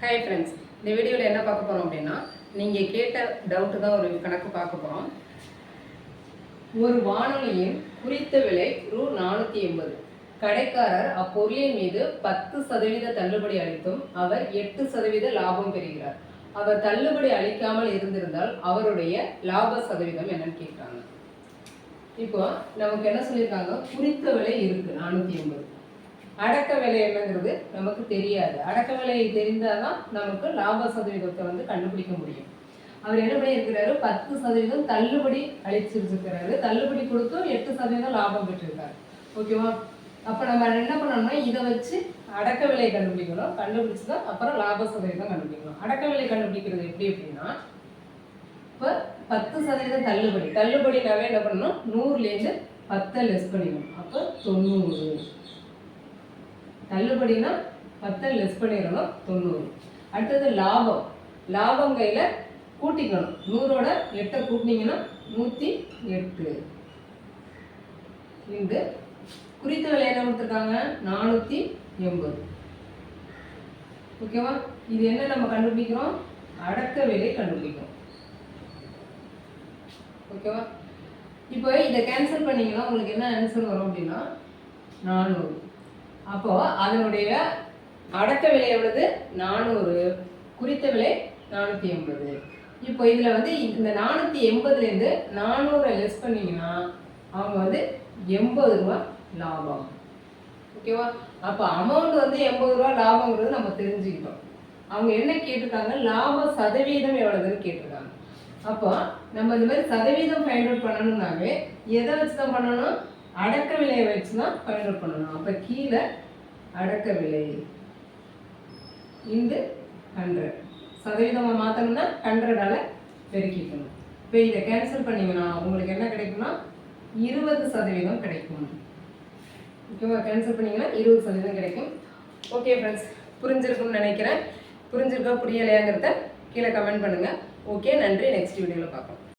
Hi friends இந்த வீடியோவில் என்ன பார்க்க போகிறோம் அப்படின்னா நீங்கள் கேட்ட டவுட்டு தான் ஒரு கணக்கு பார்க்க போகிறோம் ஒரு வானொலியின் குறித்த விலை ரூ. நானூற்றி எண்பது. கடைக்காரர் அப்பொருளின் மீது பத்து சதவீத தள்ளுபடி அளித்தும் அவர் எட்டு சதவீத லாபம் பெறுகிறார். அவர் தள்ளுபடி அளிக்காமல் இருந்திருந்தால் அவருடைய லாப சதவீதம் என்னன்னு கேட்குறாங்க. இப்போ நமக்கு என்ன சொல்லியிருக்காங்க? குறித்த விலை இருக்குது நானூற்றி எண்பது. அடக்க விலை என்னங்கிறது நமக்கு தெரியாது. அடக்க விலை தெரிந்தால் தான் நமக்கு லாப சதவீதத்தை வந்து கண்டுபிடிக்க முடியும். அவர் என்ன பண்ணியிருக்கிறாரு? பத்து சதவீதம் தள்ளுபடி அளிச்சிருக்கிறாரு. தள்ளுபடி கொடுத்தும் எட்டு சதவீதம் லாபம் பெற்றிருக்காரு. ஓகேவா அப்போ நம்ம என்ன பண்ணணும்னா இதை வச்சு அடக்க விலையை கண்டுபிடிக்கணும். கண்டுபிடிச்சு தான் அப்புறம் லாப சதவீதம் கண்டுபிடிக்கணும். அடக்க விலை கண்டுபிடிக்கிறது எப்படி அப்படின்னா இப்போ பத்து சதவீதம் தள்ளுபடி. தள்ளுபடினாவே என்ன பண்ணணும்? நூறுலேருந்து பத்தை லெஸ் பண்ணிக்கணும். அப்போ தொண்ணூறு. தள்ளுபடினா பத்தை லெஸ் பண்ணிடணும் தொண்ணூறு. அடுத்தது லாபம். லாபம் கையில் கூட்டிக்கணும். நூறோட எட்டை கூட்டினீங்கன்னா நூற்றி எட்டு. இங்கு குறித்த விலை என்ன கொடுத்துருக்காங்க? நானூற்றி எண்பது. ஓகேவா? இது என்ன நம்ம கண்டுபிடிக்கிறோம்? அடக்க விலை கண்டுபிடிக்கிறோம். ஓகேவா? இப்போ இதை கேன்சல் பண்ணிங்கன்னா உங்களுக்கு என்ன ஆன்சர் வரும் அப்படின்னா நானூறு. அப்போ அதனுடைய அடக்க விலை எவ்வளவு? நானூறு. குறித்த விலை நானூற்றி எண்பது. இப்போ இதில் வந்து இந்த நானூற்றி எண்பதுலேருந்து நானூறை லெஸ் பண்ணீங்கன்னா அவங்க வந்து எண்பது ரூபா லாபம். ஓகேவா அப்போ அமௌண்ட் வந்து எண்பது ரூபா லாபங்கிறது நம்ம தெரிஞ்சுக்கிட்டோம். அவங்க என்ன கேட்டிருக்காங்க? லாப சதவீதம் எவ்வளவுன்னு கேட்டிருக்காங்க. அப்போ நம்ம இந்த மாதிரி சதவீதம் ஃபைண்ட் அவுட் பண்ணணும்னாவே எதை வச்சு தான் பண்ணணும்? அடக்க விலையை வச்சு தான் ஃபைண்ட் பண்ணணும். அப்போ கீழே அடக்க விலை. இந்து ஹண்ட்ரட் சதவீதமாக மாற்றணும்னா ஹண்ட்ரடால் பெருக்கிக்கணும். இப்போ இதை கேன்சல் பண்ணீங்கன்னா உங்களுக்கு என்ன கிடைக்கும்னா இருபது சதவீதம் கிடைக்கும். ஓகேவா கேன்சல் பண்ணிங்கன்னா இருபது சதவீதம் கிடைக்கும். ஓகே ஃப்ரெண்ட்ஸ் புரிஞ்சிருக்கும்னு நினைக்கிறேன். புரிஞ்சிருக்கா புரியலையாங்கிறத கீழே கமெண்ட் பண்ணுங்கள் ஓகே நன்றி. நெக்ஸ்ட் வீடியோவில் பார்க்கலாம்